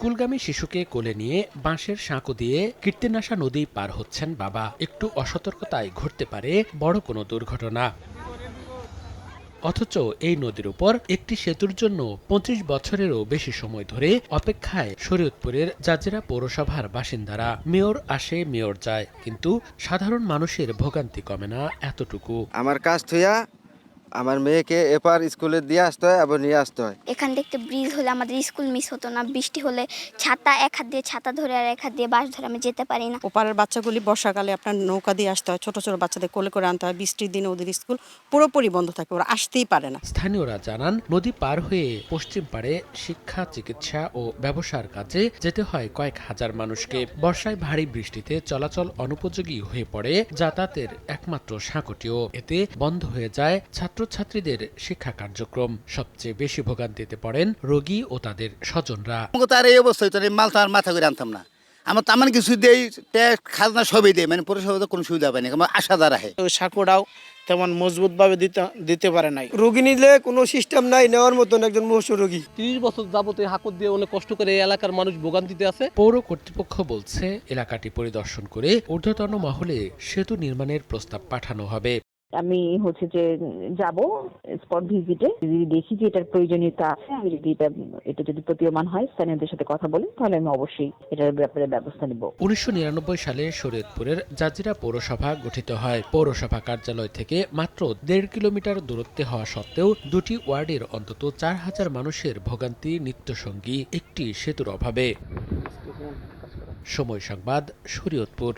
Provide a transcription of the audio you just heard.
স্কুলগামী শিশুকে কোলে নিয়ে বাঁশের সাঁকো দিয়ে কীর্তিনাশা নদী পার হচ্ছেন বাবা। একটু অসতর্কতায় ঘটতে পারে বড় কোনো দুর্ঘটনা। অথচ এই নদীর উপর একটি সেতুর জন্য পঁচিশ বছরেরও বেশি সময় ধরে অপেক্ষায় শরীয়তপুরের জাজিরা পৌরসভার বাসিন্দারা মেয়র আসে, মেয়র যায়। কিন্তু সাধারণ মানুষের ভোগান্তি কমে না এতটুকু। আমার কাজ থইয়া আমার মেয়েকে এপার স্কুলে দিয়ে আসতে হয় আবার নিয়ে আসতে হয়। এখান থেকে ব্রিজ হলে আমাদের স্কুল মিস হতো না বৃষ্টি হলে ছাতা এক হাত দিয়ে ছাতা ধরে আর এক হাত দিয়ে বাস ধরে আমি যেতে পারি না। ওপারের বাচ্চাগুলি বর্ষাকালে আপনার নৌকা দিয়ে আসতে হয় ছোট ছোট বাচ্চাদের কোলে করে আনতে হয় বৃষ্টির দিনে ওদের স্কুল পুরোপুরি বন্ধ থাকে ওরা আসতেই পারে না। স্থানীয়রা জানান নদী পার হয়ে পশ্চিম পাড়ে শিক্ষা চিকিৎসা ও ব্যবসার কাজে যেতে হয় কয়েক হাজার মানুষকে। বর্ষায় ভারী বৃষ্টিতে চলাচল অনুপযোগী হয়ে পড়ে যাতায়াতের একমাত্র সাঁকটিও। এতে বন্ধ হয়ে যায় ছাত্রছাত্রীদের শিক্ষা কার্যক্রম সবচেয়ে বেশি ভোগান্তিতে পড়েন রোগী ও তাদের স্বজনরা। আমাকে তো আর এই অবস্থা হইতো মাল তো আর মাথা করে আনতাম না। আমার তেমন কিছু দেই ট্যাক্স খাজনা সবই দেয় মানে পৌরসভা তো কোনো সুবিধা পায়নি আমার আশা দ্বারা হয়। সাঁকোটাও তেমন মজবুতভাবে দিতে দিতে পারে নাই। রোগী নিলে কোনো সিস্টেম নাই নেওয়ার মতন একজন মুমূর্ষু রোগী। তিরিশ বছর যাবতে হাকত দিয়ে অনেক কষ্ট করে এলাকার মানুষ ভোগান্তিতে আছে। পৌর কর্তৃপক্ষ বলছে এলাকাটি পরিদর্শন করে ঊর্ধ্বতন মহলে সেতু নির্মাণের প্রস্তাব পাঠানো হবে। আমি হচ্ছে যে যাব স্পট ভিজিটে যদি দেখি যে এটার প্রয়োজনীয়তা আছে আমি যদি এটা এটা যদি প্রতীয়মান হয়, স্থানীয়দের সাথে কথা বলি, তাহলে আমি অবশ্যই এটার ব্যাপারে ব্যবস্থা নিব। উনিশশো সালে শরীয়তপুরের জাজিরা পৌরসভা গঠিত হয়। পৌরসভা কার্যালয় থেকে মাত্র দেড় কিলোমিটার দূরত্বে হওয়া সত্ত্বেও দুটি ওয়ার্ডের অন্তত চার হাজার মানুষের ভোগান্তি নিত্যসঙ্গী একটি সেতুর অভাবে। সময় সংবাদ, শরীয়তপুর।